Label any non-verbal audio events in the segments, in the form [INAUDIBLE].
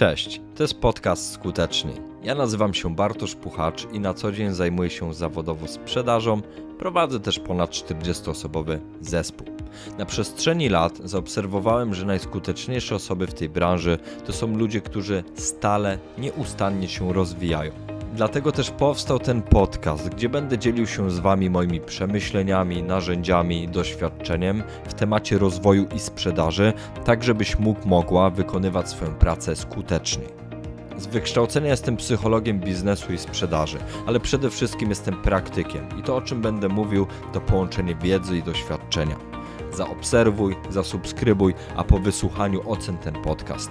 Cześć, to jest podcast Skuteczny. Ja nazywam się Bartosz Puchacz i na co dzień zajmuję się zawodowo sprzedażą. Prowadzę też ponad 40-osobowy zespół. Na przestrzeni lat zaobserwowałem, że najskuteczniejsze osoby w tej branży to są ludzie, którzy stale, nieustannie się rozwijają. Dlatego też powstał ten podcast, gdzie będę dzielił się z Wami moimi przemyśleniami, narzędziami, doświadczeniem w temacie rozwoju i sprzedaży, tak żebyś mógł, mogła wykonywać swoją pracę skutecznie. Z wykształcenia jestem psychologiem biznesu i sprzedaży, ale przede wszystkim jestem praktykiem i to o czym będę mówił to połączenie wiedzy i doświadczenia. Zaobserwuj, zasubskrybuj, a po wysłuchaniu ocen ten podcast.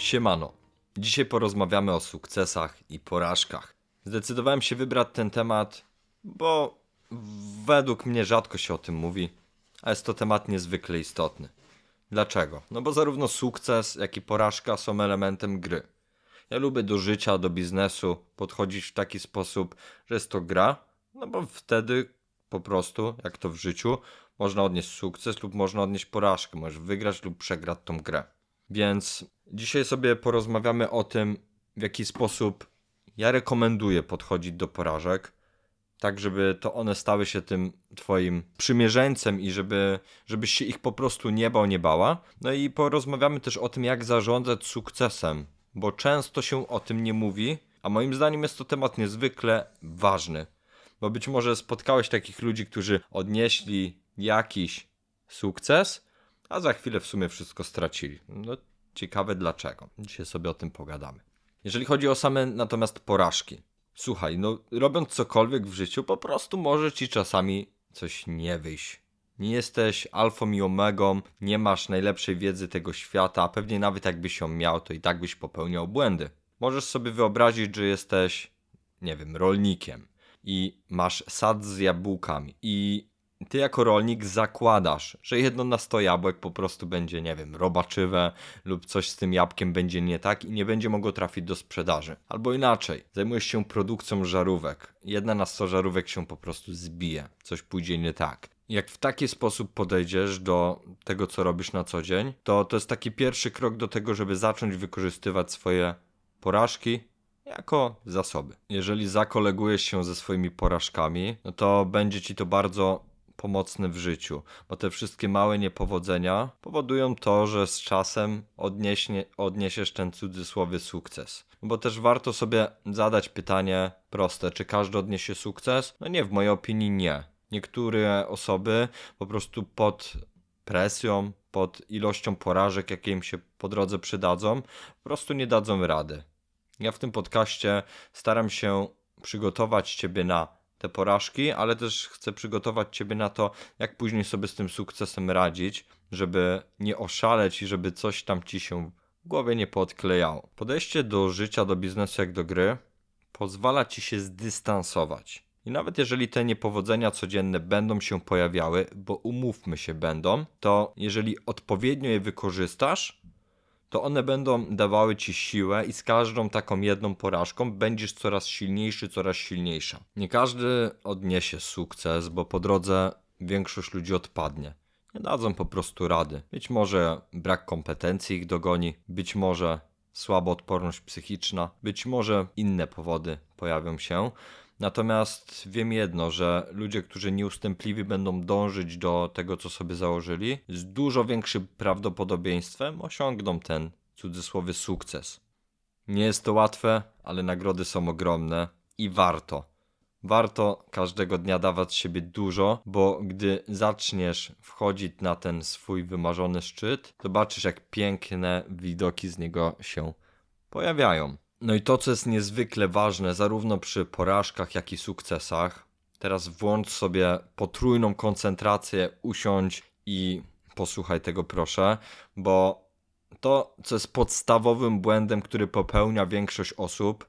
Siemano. Dzisiaj porozmawiamy o sukcesach i porażkach. Zdecydowałem się wybrać ten temat, bo według mnie rzadko się o tym mówi, a jest to temat niezwykle istotny. Dlaczego? No bo zarówno sukces, jak i porażka są elementem gry. Ja lubię do życia, do biznesu podchodzić w taki sposób, że jest to gra, no bo wtedy po prostu, jak to w życiu, można odnieść sukces lub można odnieść porażkę. Możesz wygrać lub przegrać tą grę. Więc dzisiaj sobie porozmawiamy o tym, w jaki sposób ja rekomenduję podchodzić do porażek, tak żeby to one stały się tym twoim przymierzeńcem i żeby, żebyś się ich po prostu nie bał, nie bała. No i porozmawiamy też o tym, jak zarządzać sukcesem, bo często się o tym nie mówi, a moim zdaniem jest to temat niezwykle ważny. Bo być może spotkałeś takich ludzi, którzy odnieśli jakiś sukces, a za chwilę w sumie wszystko stracili. No ciekawe dlaczego. Dzisiaj sobie o tym pogadamy. Jeżeli chodzi o same natomiast porażki. Słuchaj, no robiąc cokolwiek w życiu, po prostu może ci czasami coś nie wyjść. Nie jesteś alfą i omegą, nie masz najlepszej wiedzy tego świata, a pewnie nawet jakbyś ją miał, to i tak byś popełniał błędy. Możesz sobie wyobrazić, że jesteś, nie wiem, rolnikiem i masz sad z jabłkami i ty jako rolnik zakładasz, że jedno na 100 jabłek po prostu będzie, nie wiem, robaczywe lub coś z tym jabłkiem będzie nie tak i nie będzie mogło trafić do sprzedaży. Albo inaczej, zajmujesz się produkcją żarówek. Jedna na 100 żarówek się po prostu zbije, coś pójdzie nie tak. Jak w taki sposób podejdziesz do tego, co robisz na co dzień, to to jest taki pierwszy krok do tego, żeby zacząć wykorzystywać swoje porażki jako zasoby. Jeżeli zakolegujesz się ze swoimi porażkami, no to będzie ci to bardzo pomocny w życiu, bo te wszystkie małe niepowodzenia powodują to, że z czasem odnieśnie, odniesiesz ten cudzysłowie sukces. Bo też warto sobie zadać pytanie proste, czy każdy odniesie sukces? No nie, w mojej opinii nie. Niektóre osoby po prostu pod presją, pod ilością porażek, jakie im się po drodze przydadzą, po prostu nie dadzą rady. Ja w tym podcaście staram się przygotować Ciebie na te porażki, ale też chcę przygotować Ciebie na to, jak później sobie z tym sukcesem radzić, żeby nie oszaleć i żeby coś tam Ci się w głowie nie podklejało. Podejście do życia, do biznesu jak do gry pozwala Ci się zdystansować. I nawet jeżeli te niepowodzenia codzienne będą się pojawiały, bo umówmy się będą, to jeżeli odpowiednio je wykorzystasz, to one będą dawały ci siłę i z każdą taką jedną porażką będziesz coraz silniejszy, coraz silniejsza. Nie każdy odniesie sukces, bo po drodze większość ludzi odpadnie. Nie dadzą po prostu rady. Być może brak kompetencji ich dogoni, być może słaba odporność psychiczna, być może inne powody pojawią się. Natomiast wiem jedno, że ludzie, którzy nieustępliwi będą dążyć do tego, co sobie założyli, z dużo większym prawdopodobieństwem osiągną ten cudzysłowie sukces. Nie jest to łatwe, ale nagrody są ogromne i warto. Warto każdego dnia dawać siebie dużo, bo gdy zaczniesz wchodzić na ten swój wymarzony szczyt, zobaczysz jak piękne widoki z niego się pojawiają. No i to, co jest niezwykle ważne, zarówno przy porażkach, jak i sukcesach, teraz włącz sobie potrójną koncentrację, usiądź i posłuchaj tego, proszę, bo to, co jest podstawowym błędem, który popełnia większość osób,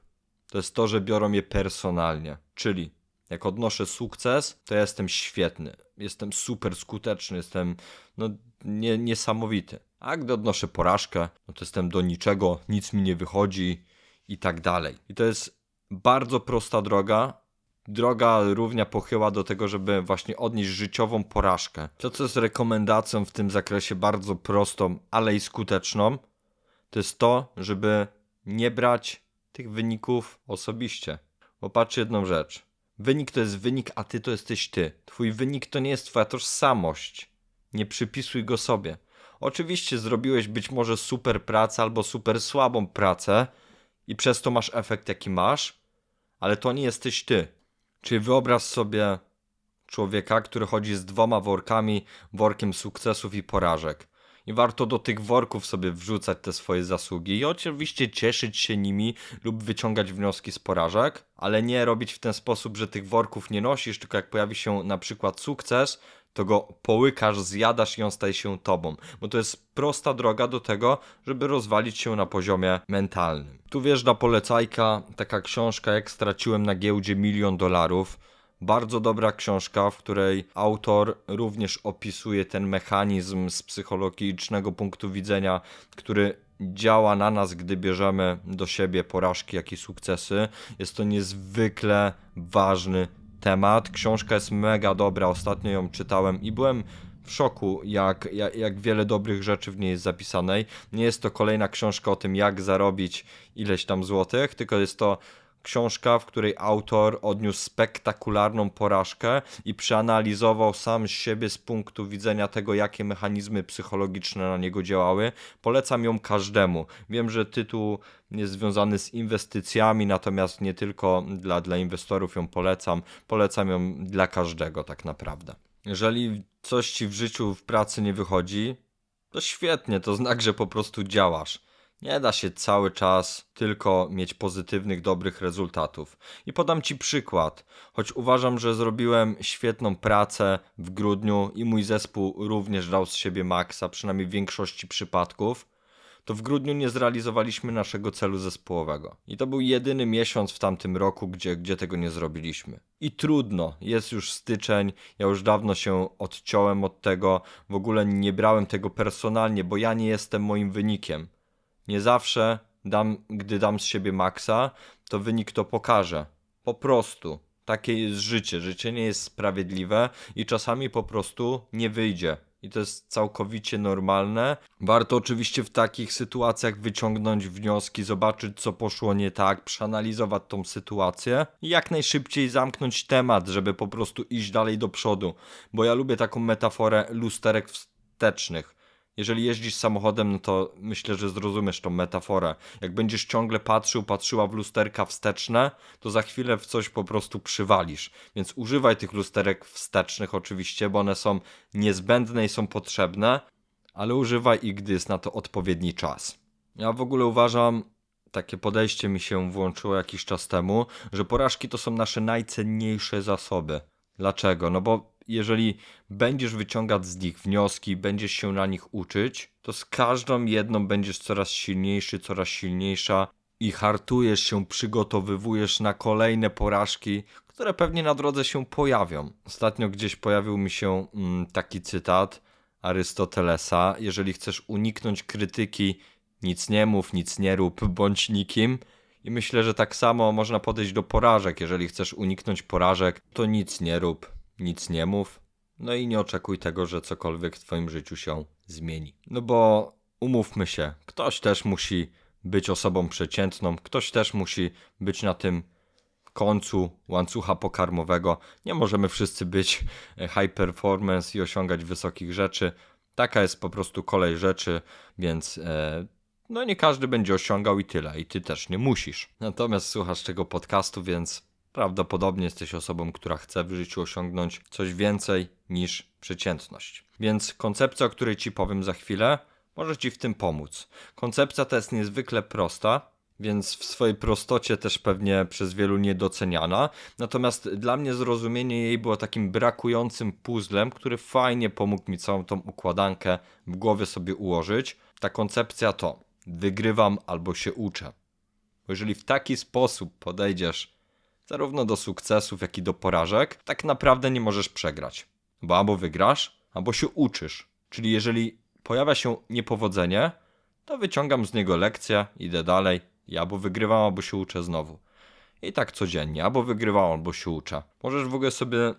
to jest to, że biorą je personalnie. Czyli jak odnoszę sukces, to ja jestem świetny, jestem super skuteczny, jestem no, nie, niesamowity. A gdy odnoszę porażkę, no to jestem do niczego, nic mi nie wychodzi, i tak dalej. I to jest bardzo prosta droga, droga równia pochyła do tego, żeby właśnie odnieść życiową porażkę. To, co jest rekomendacją w tym zakresie bardzo prostą, ale i skuteczną, to jest to, żeby nie brać tych wyników osobiście. Bo jedną rzecz. Wynik to jest wynik, a ty to jesteś ty. Twój wynik to nie jest twoja tożsamość. Nie przypisuj go sobie. Oczywiście zrobiłeś być może super pracę albo super słabą pracę i przez to masz efekt jaki masz, ale to nie jesteś ty. Czyli wyobraź sobie człowieka, który chodzi z dwoma workami, workiem sukcesów i porażek. I warto do tych worków sobie wrzucać te swoje zasługi i oczywiście cieszyć się nimi lub wyciągać wnioski z porażek, ale nie robić w ten sposób, że tych worków nie nosisz, tylko jak pojawi się na przykład sukces, to go połykasz, zjadasz i on staje się tobą. Bo to jest prosta droga do tego, żeby rozwalić się na poziomie mentalnym. Tu wjeżdża polecajka, taka książka jak straciłem na giełdzie milion dolarów. Bardzo dobra książka, w której autor również opisuje ten mechanizm z psychologicznego punktu widzenia, który działa na nas, gdy bierzemy do siebie porażki, jak i sukcesy. Jest to niezwykle ważny temat. Książka jest mega dobra, ostatnio ją czytałem i byłem w szoku, jak, jak, jak wiele dobrych rzeczy w niej jest zapisanej. Nie jest to kolejna książka o tym, jak zarobić ileś tam złotych, tylko jest to książka, w której autor odniósł spektakularną porażkę i przeanalizował sam siebie z punktu widzenia tego, jakie mechanizmy psychologiczne na niego działały. Polecam ją każdemu. Wiem, że tytuł jest związany z inwestycjami, natomiast nie tylko dla, dla inwestorów ją polecam. Polecam ją dla każdego tak naprawdę. Jeżeli coś ci w życiu, w pracy nie wychodzi, to świetnie, to znak, że po prostu działasz. Nie da się cały czas tylko mieć pozytywnych, dobrych rezultatów. I podam Ci przykład. Choć uważam, że zrobiłem świetną pracę w grudniu i mój zespół również dał z siebie maksa, przynajmniej w większości przypadków, to w grudniu nie zrealizowaliśmy naszego celu zespołowego. I to był jedyny miesiąc w tamtym roku, gdzie, gdzie tego nie zrobiliśmy. I trudno, jest już styczeń, ja już dawno się odciąłem od tego, w ogóle nie brałem tego personalnie, bo ja nie jestem moim wynikiem. Nie zawsze, dam, gdy dam z siebie maksa, to wynik to pokaże. Po prostu. Takie jest życie. Życie nie jest sprawiedliwe i czasami po prostu nie wyjdzie. I to jest całkowicie normalne. Warto oczywiście w takich sytuacjach wyciągnąć wnioski, zobaczyć co poszło nie tak, przeanalizować tą sytuację i jak najszybciej zamknąć temat, żeby po prostu iść dalej do przodu. Bo ja lubię taką metaforę lusterek wstecznych jeżeli jeździsz samochodem, no to myślę, że zrozumiesz tą metaforę. Jak będziesz ciągle patrzył, patrzyła w lusterka wsteczne, to za chwilę w coś po prostu przywalisz. Więc używaj tych lusterek wstecznych oczywiście, bo one są niezbędne i są potrzebne, ale używaj ich, gdy jest na to odpowiedni czas. Ja w ogóle uważam, takie podejście mi się włączyło jakiś czas temu, że porażki to są nasze najcenniejsze zasoby. Dlaczego? No bo jeżeli będziesz wyciągać z nich wnioski, będziesz się na nich uczyć, to z każdą jedną będziesz coraz silniejszy, coraz silniejsza i hartujesz się, przygotowywujesz na kolejne porażki, które pewnie na drodze się pojawią. Ostatnio gdzieś pojawił mi się mm, taki cytat Arystotelesa: Jeżeli chcesz uniknąć krytyki, nic nie mów, nic nie rób, bądź nikim. I myślę, że tak samo można podejść do porażek. Jeżeli chcesz uniknąć porażek, to nic nie rób, nic nie mów, no i nie oczekuj tego, że cokolwiek w Twoim życiu się zmieni. No bo umówmy się, ktoś też musi być osobą przeciętną, ktoś też musi być na tym końcu łańcucha pokarmowego. Nie możemy wszyscy być high performance i osiągać wysokich rzeczy. Taka jest po prostu kolej rzeczy, więc e, no nie każdy będzie osiągał i tyle, i ty też nie musisz. Natomiast słuchasz tego podcastu, więc Prawdopodobnie jesteś osobą, która chce w życiu osiągnąć coś więcej niż przeciętność. Więc koncepcja, o której ci powiem za chwilę, może ci w tym pomóc. Koncepcja ta jest niezwykle prosta, więc w swojej prostocie też pewnie przez wielu niedoceniana. Natomiast dla mnie zrozumienie jej było takim brakującym puzzlem, który fajnie pomógł mi całą tą układankę w głowie sobie ułożyć. Ta koncepcja to wygrywam albo się uczę. Bo jeżeli w taki sposób podejdziesz zarówno do sukcesów, jak i do porażek, tak naprawdę nie możesz przegrać. Bo albo wygrasz, albo się uczysz. Czyli jeżeli pojawia się niepowodzenie, to wyciągam z niego lekcję, idę dalej i albo wygrywam, albo się uczę znowu. I tak codziennie, albo wygrywam, albo się uczę. Możesz w ogóle sobie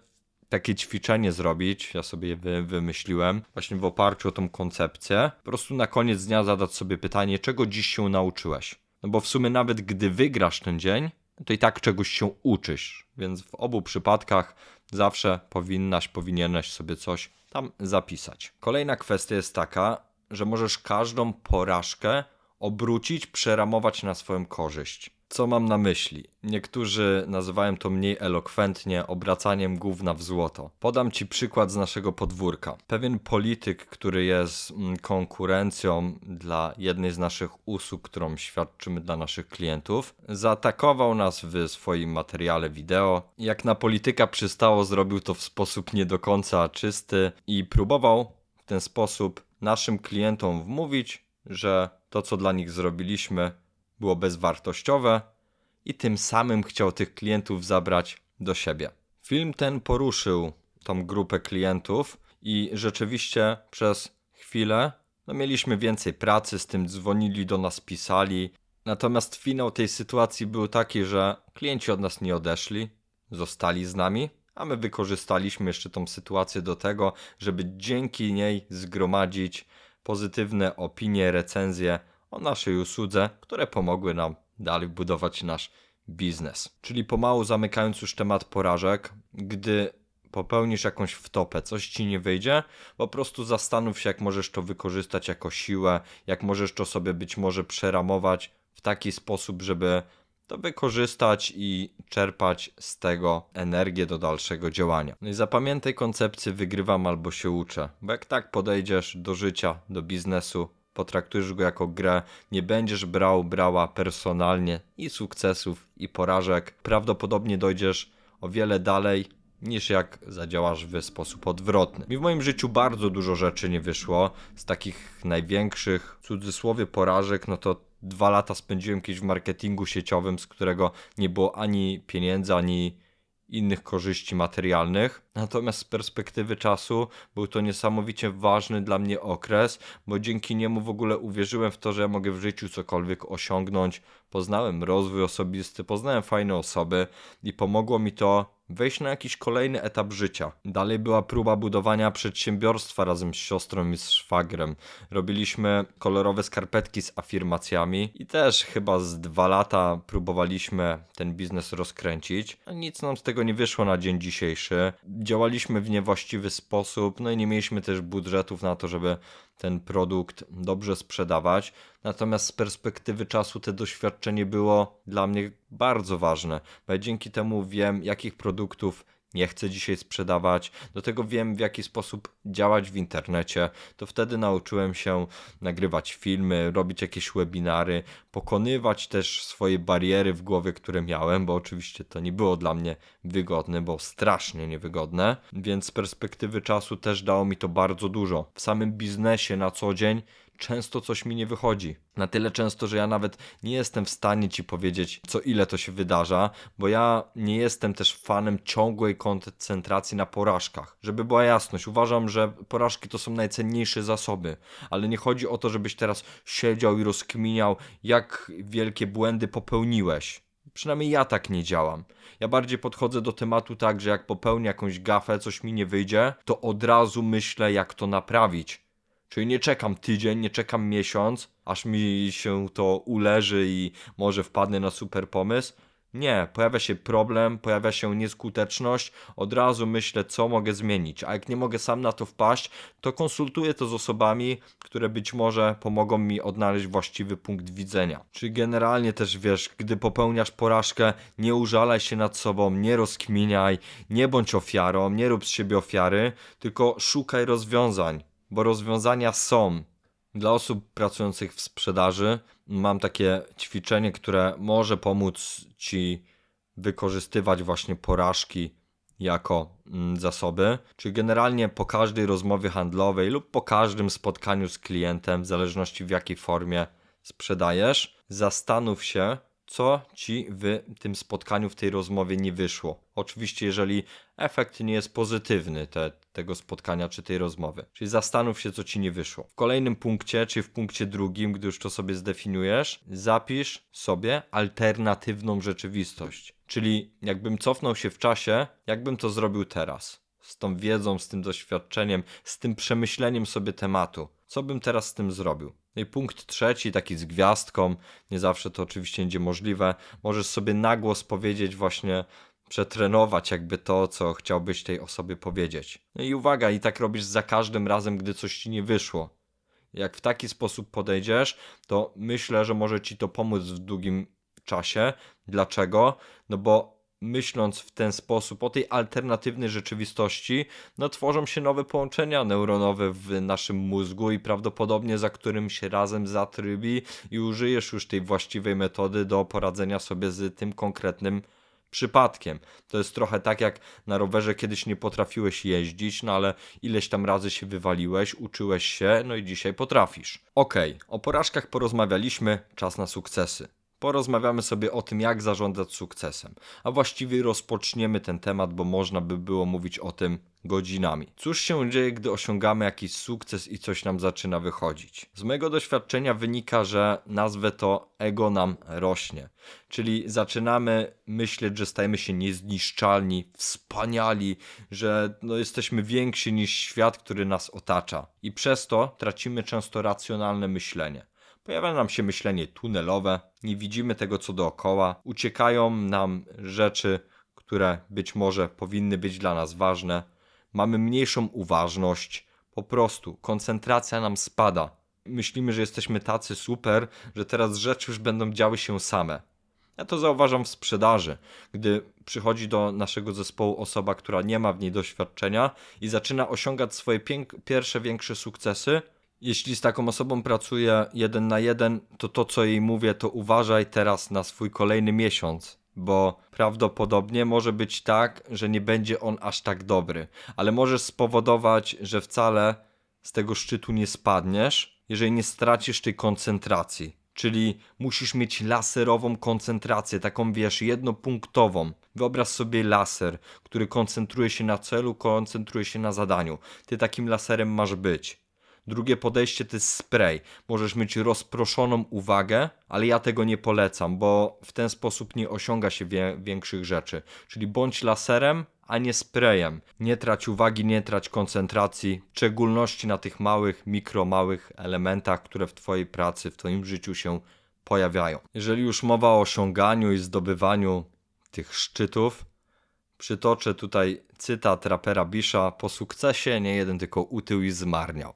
takie ćwiczenie zrobić, ja sobie je wy, wymyśliłem, właśnie w oparciu o tą koncepcję. Po prostu na koniec dnia zadać sobie pytanie, czego dziś się nauczyłeś. No bo w sumie nawet gdy wygrasz ten dzień, to i tak czegoś się uczysz. Więc w obu przypadkach zawsze powinnaś, powinieneś sobie coś tam zapisać. Kolejna kwestia jest taka, że możesz każdą porażkę obrócić, przeramować na swoją korzyść. Co mam na myśli? Niektórzy nazywają to mniej elokwentnie obracaniem gówna w złoto. Podam ci przykład z naszego podwórka. Pewien polityk, który jest mm, konkurencją dla jednej z naszych usług, którą świadczymy dla naszych klientów, zaatakował nas w swoim materiale wideo. Jak na polityka przystało, zrobił to w sposób nie do końca czysty i próbował w ten sposób naszym klientom wmówić, że to, co dla nich zrobiliśmy, było bezwartościowe i tym samym chciał tych klientów zabrać do siebie. Film ten poruszył tą grupę klientów i rzeczywiście przez chwilę no mieliśmy więcej pracy, z tym dzwonili do nas, pisali. Natomiast finał tej sytuacji był taki, że klienci od nas nie odeszli, zostali z nami, a my wykorzystaliśmy jeszcze tą sytuację do tego, żeby dzięki niej zgromadzić pozytywne opinie, recenzje o naszej usłudze, które pomogły nam dalej budować nasz biznes. Czyli pomału zamykając już temat porażek, gdy popełnisz jakąś wtopę, coś ci nie wyjdzie, po prostu zastanów się, jak możesz to wykorzystać jako siłę, jak możesz to sobie być może przeramować w taki sposób, żeby to wykorzystać i czerpać z tego energię do dalszego działania. No i zapamiętaj koncepcję wygrywam albo się uczę, bo jak tak podejdziesz do życia, do biznesu, potraktujesz go jako grę, nie będziesz brał, brała personalnie i sukcesów, i porażek, prawdopodobnie dojdziesz o wiele dalej niż jak zadziałasz w sposób odwrotny. Mi w moim życiu bardzo dużo rzeczy nie wyszło. Z takich największych, w cudzysłowie, porażek, no to dwa lata spędziłem kiedyś w marketingu sieciowym, z którego nie było ani pieniędzy, ani innych korzyści materialnych. Natomiast z perspektywy czasu był to niesamowicie ważny dla mnie okres, bo dzięki niemu w ogóle uwierzyłem w to, że ja mogę w życiu cokolwiek osiągnąć. Poznałem rozwój osobisty, poznałem fajne osoby i pomogło mi to wejść na jakiś kolejny etap życia. Dalej była próba budowania przedsiębiorstwa razem z siostrą i z szwagrem. Robiliśmy kolorowe skarpetki z afirmacjami i też chyba z dwa lata próbowaliśmy ten biznes rozkręcić. Nic nam z tego nie wyszło na dzień dzisiejszy. Działaliśmy w niewłaściwy sposób, no i nie mieliśmy też budżetów na to, żeby ten produkt dobrze sprzedawać. Natomiast z perspektywy czasu to doświadczenie było dla mnie bardzo ważne, bo ja dzięki temu wiem, jakich produktów nie chcę dzisiaj sprzedawać, do tego wiem, w jaki sposób działać w internecie. To wtedy nauczyłem się nagrywać filmy, robić jakieś webinary, pokonywać też swoje bariery w głowie, które miałem, bo oczywiście to nie było dla mnie wygodne, bo strasznie niewygodne, więc z perspektywy czasu też dało mi to bardzo dużo. W samym biznesie na co dzień często coś mi nie wychodzi. Na tyle często, że ja nawet nie jestem w stanie ci powiedzieć, co ile to się wydarza, bo ja nie jestem też fanem ciągłej koncentracji na porażkach. Żeby była jasność, uważam, że porażki to są najcenniejsze zasoby, ale nie chodzi o to, żebyś teraz siedział i rozkminiał, jak wielkie błędy popełniłeś. Przynajmniej ja tak nie działam. Ja bardziej podchodzę do tematu tak, że jak popełnię jakąś gafę, coś mi nie wyjdzie, to od razu myślę, jak to naprawić. Czyli nie czekam tydzień, nie czekam miesiąc, aż mi się to uleży i może wpadnę na super pomysł. Nie, pojawia się problem, pojawia się nieskuteczność, od razu myślę, co mogę zmienić. A jak nie mogę sam na to wpaść, to konsultuję to z osobami, które być może pomogą mi odnaleźć właściwy punkt widzenia. Czyli generalnie też wiesz, gdy popełniasz porażkę, nie użalaj się nad sobą, nie rozkminiaj, nie bądź ofiarą, nie rób z siebie ofiary, tylko szukaj rozwiązań bo rozwiązania są. Dla osób pracujących w sprzedaży mam takie ćwiczenie, które może pomóc ci wykorzystywać właśnie porażki jako mm, zasoby. Czyli generalnie po każdej rozmowie handlowej lub po każdym spotkaniu z klientem, w zależności w jakiej formie sprzedajesz, zastanów się, co ci w tym spotkaniu, w tej rozmowie nie wyszło. Oczywiście, jeżeli efekt nie jest pozytywny te, tego spotkania czy tej rozmowy. Czyli zastanów się, co ci nie wyszło. W kolejnym punkcie, czy w punkcie drugim, gdy już to sobie zdefiniujesz, zapisz sobie alternatywną rzeczywistość. Czyli jakbym cofnął się w czasie, jakbym to zrobił teraz. Z tą wiedzą, z tym doświadczeniem, z tym przemyśleniem sobie tematu. Co bym teraz z tym zrobił? No i punkt trzeci, taki z gwiazdką, nie zawsze to oczywiście będzie możliwe. Możesz sobie na głos powiedzieć właśnie, przetrenować jakby to, co chciałbyś tej osobie powiedzieć. No i uwaga, i tak robisz za każdym razem, gdy coś ci nie wyszło. Jak w taki sposób podejdziesz, to myślę, że może ci to pomóc w długim czasie. Dlaczego? No bo myśląc w ten sposób o tej alternatywnej rzeczywistości, no tworzą się nowe połączenia neuronowe w naszym mózgu i prawdopodobnie za którym się razem zatrybi i użyjesz już tej właściwej metody do poradzenia sobie z tym konkretnym przypadkiem. To jest trochę tak jak na rowerze kiedyś nie potrafiłeś jeździć, no ale ileś tam razy się wywaliłeś, uczyłeś się, no i dzisiaj potrafisz. Okej, o porażkach porozmawialiśmy, czas na sukcesy. Porozmawiamy sobie o tym, jak zarządzać sukcesem. A właściwie rozpoczniemy ten temat, bo można by było mówić o tym godzinami. Cóż się dzieje, gdy osiągamy jakiś sukces i coś nam zaczyna wychodzić? Z mojego doświadczenia wynika, że nazwę to ego nam rośnie. Czyli zaczynamy myśleć, że stajemy się niezniszczalni, wspaniali, że no, jesteśmy więksi niż świat, który nas otacza. I przez to tracimy często racjonalne myślenie. Pojawia nam się myślenie tunelowe, nie widzimy tego co dookoła, uciekają nam rzeczy, które być może powinny być dla nas ważne, mamy mniejszą uważność, po prostu koncentracja nam spada. Myślimy, że jesteśmy tacy super, że teraz rzeczy już będą działy się same. Ja to zauważam w sprzedaży, gdy przychodzi do naszego zespołu osoba, która nie ma w niej doświadczenia i zaczyna osiągać swoje pierwsze większe sukcesy, jeśli z taką osobą pracuję jeden na jeden, to to, co jej mówię, to uważaj teraz na swój kolejny miesiąc, bo prawdopodobnie może być tak, że nie będzie on aż tak dobry, ale możesz spowodować, że wcale z tego szczytu nie spadniesz, jeżeli nie stracisz tej koncentracji. Czyli musisz mieć laserową koncentrację, taką wiesz, jednopunktową. Wyobraź sobie laser, który koncentruje się na celu, koncentruje się na zadaniu. Ty takim laserem masz być. Drugie podejście to jest spray. Możesz mieć rozproszoną uwagę, ale ja tego nie polecam, bo w ten sposób nie osiąga się wie większych rzeczy. Czyli bądź laserem, a nie sprayem. Nie trać uwagi, nie trać koncentracji, w szczególności na tych małych, mikro małych elementach, które w Twojej pracy, w Twoim życiu się pojawiają. Jeżeli już mowa o osiąganiu i zdobywaniu tych szczytów, przytoczę tutaj cytat rapera Bisha: Po sukcesie nie jeden tylko utył i zmarniał.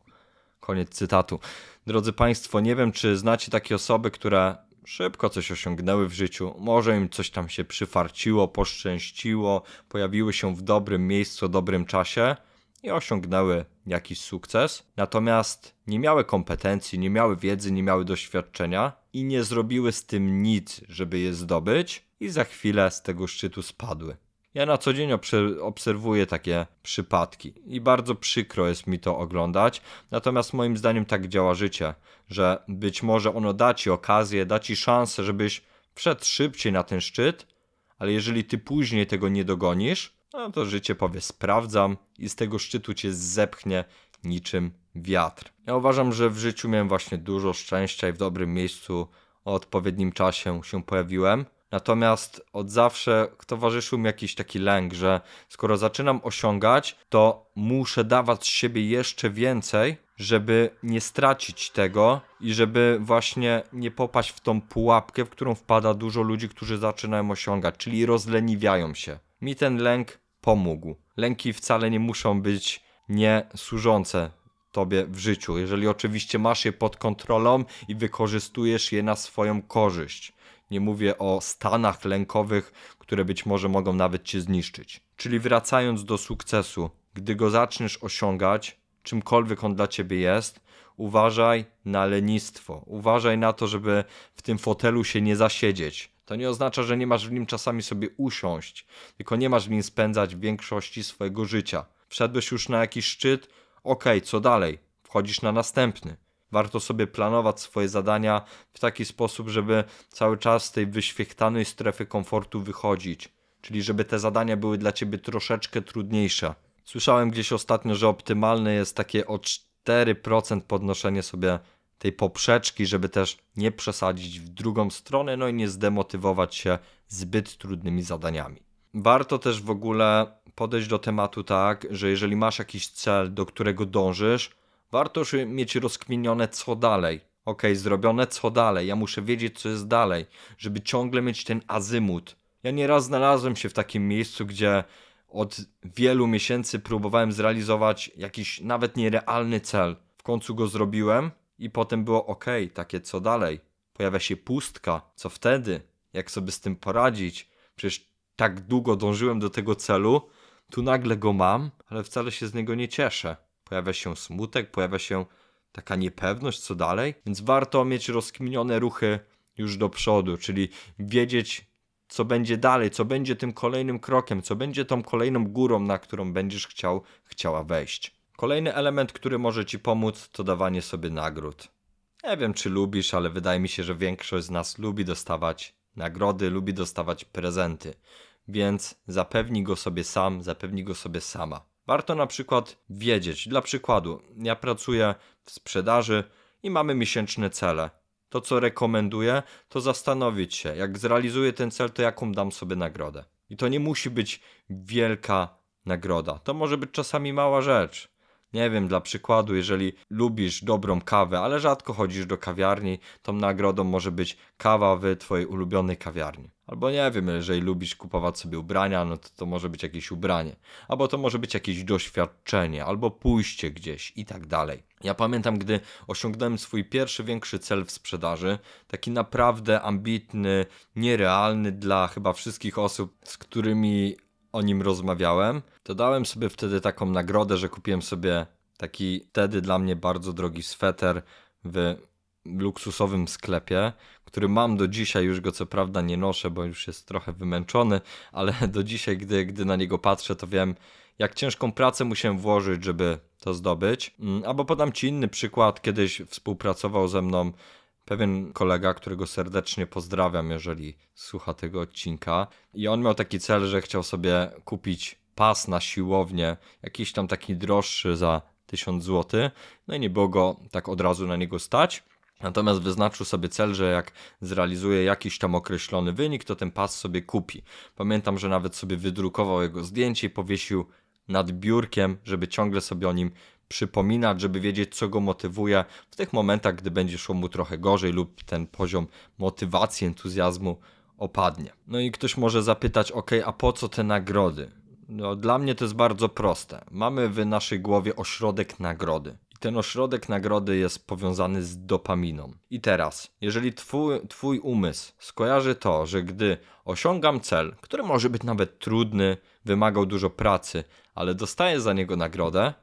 Koniec cytatu. Drodzy Państwo, nie wiem, czy znacie takie osoby, które szybko coś osiągnęły w życiu. Może im coś tam się przyfarciło, poszczęściło, pojawiły się w dobrym miejscu, o dobrym czasie i osiągnęły jakiś sukces. Natomiast nie miały kompetencji, nie miały wiedzy, nie miały doświadczenia i nie zrobiły z tym nic, żeby je zdobyć, i za chwilę z tego szczytu spadły. Ja na co dzień obserwuję takie przypadki i bardzo przykro jest mi to oglądać. Natomiast moim zdaniem tak działa życie, że być może ono da ci okazję, da ci szansę, żebyś wszedł szybciej na ten szczyt, ale jeżeli ty później tego nie dogonisz, no to życie powie sprawdzam i z tego szczytu cię zepchnie niczym wiatr. Ja uważam, że w życiu miałem właśnie dużo szczęścia i w dobrym miejscu o odpowiednim czasie się pojawiłem. Natomiast od zawsze towarzyszył mi jakiś taki lęk, że skoro zaczynam osiągać, to muszę dawać z siebie jeszcze więcej, żeby nie stracić tego i żeby właśnie nie popaść w tą pułapkę, w którą wpada dużo ludzi, którzy zaczynają osiągać, czyli rozleniwiają się. Mi ten lęk pomógł. Lęki wcale nie muszą być niesłużące tobie w życiu, jeżeli oczywiście masz je pod kontrolą i wykorzystujesz je na swoją korzyść. Nie mówię o stanach lękowych, które być może mogą nawet cię zniszczyć. Czyli wracając do sukcesu, gdy go zaczniesz osiągać, czymkolwiek on dla ciebie jest, uważaj na lenistwo. Uważaj na to, żeby w tym fotelu się nie zasiedzieć. To nie oznacza, że nie masz w nim czasami sobie usiąść, tylko nie masz w nim spędzać większości swojego życia. Wszedłeś już na jakiś szczyt, okej, okay, co dalej? Wchodzisz na następny. Warto sobie planować swoje zadania w taki sposób, żeby cały czas z tej wyświechtanej strefy komfortu wychodzić. Czyli żeby te zadania były dla ciebie troszeczkę trudniejsze. Słyszałem gdzieś ostatnio, że optymalne jest takie o 4% podnoszenie sobie tej poprzeczki, żeby też nie przesadzić w drugą stronę, no i nie zdemotywować się zbyt trudnymi zadaniami. Warto też w ogóle podejść do tematu tak, że jeżeli masz jakiś cel, do którego dążysz, warto już mieć rozkminione co dalej. Ok, zrobione co dalej. Ja muszę wiedzieć, co jest dalej, żeby ciągle mieć ten azymut. Ja nieraz znalazłem się w takim miejscu, gdzie od wielu miesięcy próbowałem zrealizować jakiś nawet nierealny cel. W końcu go zrobiłem i potem było ok, takie co dalej. Pojawia się pustka, co wtedy? Jak sobie z tym poradzić? Przecież tak długo dążyłem do tego celu, tu nagle go mam, ale wcale się z niego nie cieszę. Pojawia się smutek, pojawia się taka niepewność, co dalej. Więc warto mieć rozkminione ruchy już do przodu, czyli wiedzieć, co będzie dalej, co będzie tym kolejnym krokiem, co będzie tą kolejną górą, na którą będziesz chciał, chciała wejść. Kolejny element, który może ci pomóc, to dawanie sobie nagród. Nie wiem, czy lubisz, ale wydaje mi się, że większość z nas lubi dostawać nagrody, lubi dostawać prezenty. Więc zapewnij go sobie sam, zapewnij go sobie sama. Warto na przykład wiedzieć, dla przykładu, ja pracuję w sprzedaży i mamy miesięczne cele. To, co rekomenduję, to zastanowić się, jak zrealizuję ten cel, to jaką dam sobie nagrodę. I to nie musi być wielka nagroda. To może być czasami mała rzecz. Nie wiem, dla przykładu, jeżeli lubisz dobrą kawę, ale rzadko chodzisz do kawiarni, tą nagrodą może być kawa w twojej ulubionej kawiarni. Albo nie wiem, jeżeli lubisz kupować sobie ubrania, no to to może być jakieś ubranie. Albo to może być jakieś doświadczenie, albo pójście gdzieś i tak dalej. Ja pamiętam, gdy osiągnąłem swój pierwszy większy cel w sprzedaży, taki naprawdę ambitny, nierealny dla chyba wszystkich osób, z którymi o nim rozmawiałem, to dałem sobie wtedy taką nagrodę, że kupiłem sobie taki wtedy dla mnie bardzo drogi sweter w luksusowym sklepie, który mam do dzisiaj, już go co prawda nie noszę, bo już jest trochę wymęczony, ale [LAUGHS] do dzisiaj, gdy, gdy na niego patrzę, to wiem, jak ciężką pracę musiałem włożyć, żeby to zdobyć. Mm, Albo podam Ci inny przykład. Kiedyś współpracował ze mną pewien kolega, którego serdecznie pozdrawiam, jeżeli słucha tego odcinka. I on miał taki cel, że chciał sobie kupić pas na siłownię, jakiś tam taki droższy za 1000 zł. No i nie było go tak od razu na niego stać. Natomiast wyznaczył sobie cel, że jak zrealizuje jakiś tam określony wynik, to ten pas sobie kupi. Pamiętam, że nawet sobie wydrukował jego zdjęcie i powiesił nad biurkiem, żeby ciągle sobie o nim przypominać, żeby wiedzieć, co go motywuje w tych momentach, gdy będzie szło mu trochę gorzej lub ten poziom motywacji, entuzjazmu opadnie. No i ktoś może zapytać, ok, a po co te nagrody? No, dla mnie to jest bardzo proste. Mamy w naszej głowie ośrodek nagrody. I ten ośrodek nagrody jest powiązany z dopaminą. I teraz, jeżeli twój, twój umysł skojarzy to, że gdy osiągam cel, który może być nawet trudny, wymagał dużo pracy, ale dostaję za niego nagrodę,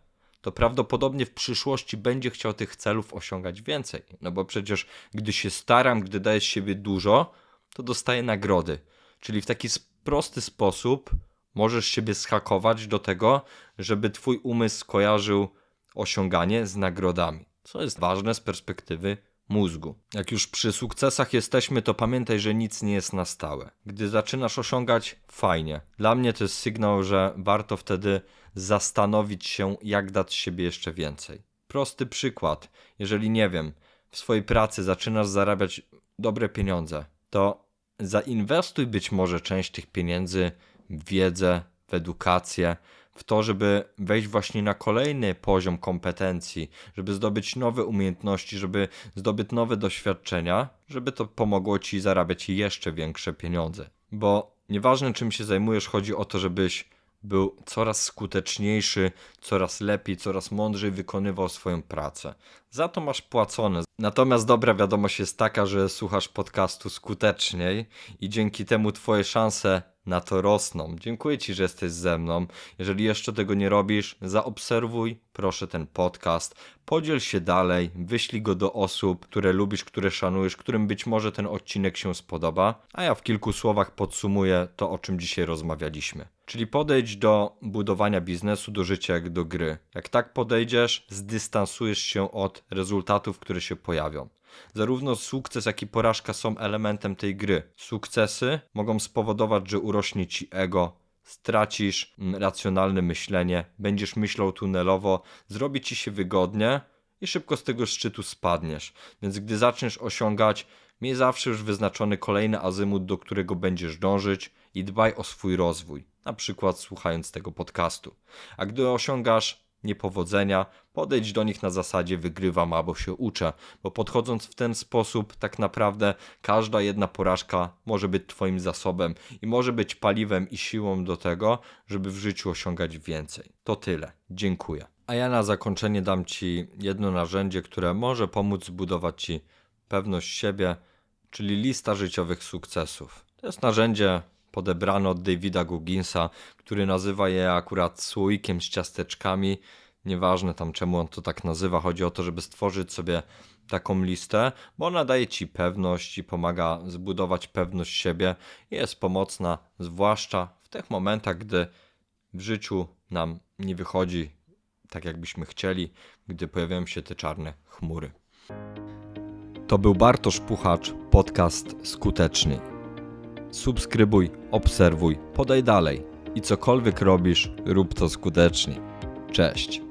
to prawdopodobnie w przyszłości będzie chciał tych celów osiągać więcej. No bo przecież gdy się staram, gdy daję z siebie dużo, to dostaję nagrody. Czyli w taki prosty sposób możesz siebie schakować do tego, żeby twój umysł skojarzył osiąganie z nagrodami. Co jest ważne z perspektywy mózgu. Jak już przy sukcesach jesteśmy, to pamiętaj, że nic nie jest na stałe. Gdy zaczynasz osiągać, fajnie. Dla mnie to jest sygnał, że warto wtedy zastanowić się, jak dać siebie jeszcze więcej. Prosty przykład. Jeżeli nie wiem, w swojej pracy zaczynasz zarabiać dobre pieniądze, to zainwestuj być może część tych pieniędzy w wiedzę, w edukację, w to, żeby wejść właśnie na kolejny poziom kompetencji, żeby zdobyć nowe umiejętności, żeby zdobyć nowe doświadczenia, żeby to pomogło ci zarabiać jeszcze większe pieniądze. Bo nieważne czym się zajmujesz, chodzi o to, żebyś był coraz skuteczniejszy, coraz lepiej, coraz mądrzej wykonywał swoją pracę. Za to masz płacone. Natomiast dobra wiadomość jest taka, że słuchasz podcastu skuteczniej i dzięki temu twoje szanse na to rosną. Dziękuję ci, że jesteś ze mną. Jeżeli jeszcze tego nie robisz, zaobserwuj proszę ten podcast, podziel się dalej, wyślij go do osób, które lubisz, które szanujesz, którym być może ten odcinek się spodoba, a ja w kilku słowach podsumuję to, o czym dzisiaj rozmawialiśmy. Czyli podejdź do budowania biznesu, do życia jak do gry. Jak tak podejdziesz, zdystansujesz się od rezultatów, które się pojawią. Zarówno sukces, jak i porażka są elementem tej gry. Sukcesy mogą spowodować, że urośnie ci ego, stracisz mm, racjonalne myślenie, będziesz myślał tunelowo, zrobi ci się wygodnie i szybko z tego szczytu spadniesz. Więc gdy zaczniesz osiągać, miej zawsze już wyznaczony kolejny azymut, do którego będziesz dążyć i dbaj o swój rozwój, na przykład słuchając tego podcastu. A gdy osiągasz niepowodzenia, podejdź do nich na zasadzie wygrywam albo się uczę, bo podchodząc w ten sposób, tak naprawdę każda jedna porażka może być Twoim zasobem i może być paliwem i siłą do tego, żeby w życiu osiągać więcej. To tyle. Dziękuję. A ja na zakończenie dam Ci jedno narzędzie, które może pomóc zbudować Ci pewność siebie, czyli lista życiowych sukcesów. To jest narzędzie podebrane od Davida Gugginsa, który nazywa je akurat słoikiem z ciasteczkami. Nieważne tam czemu on to tak nazywa, chodzi o to, żeby stworzyć sobie taką listę, bo ona daje ci pewność i pomaga zbudować pewność siebie jest pomocna, zwłaszcza w tych momentach, gdy w życiu nam nie wychodzi tak, jakbyśmy chcieli, gdy pojawiają się te czarne chmury. To był Bartosz Puchacz, podcast Skuteczny. Subskrybuj, obserwuj, podaj dalej i cokolwiek robisz, rób to skutecznie. Cześć.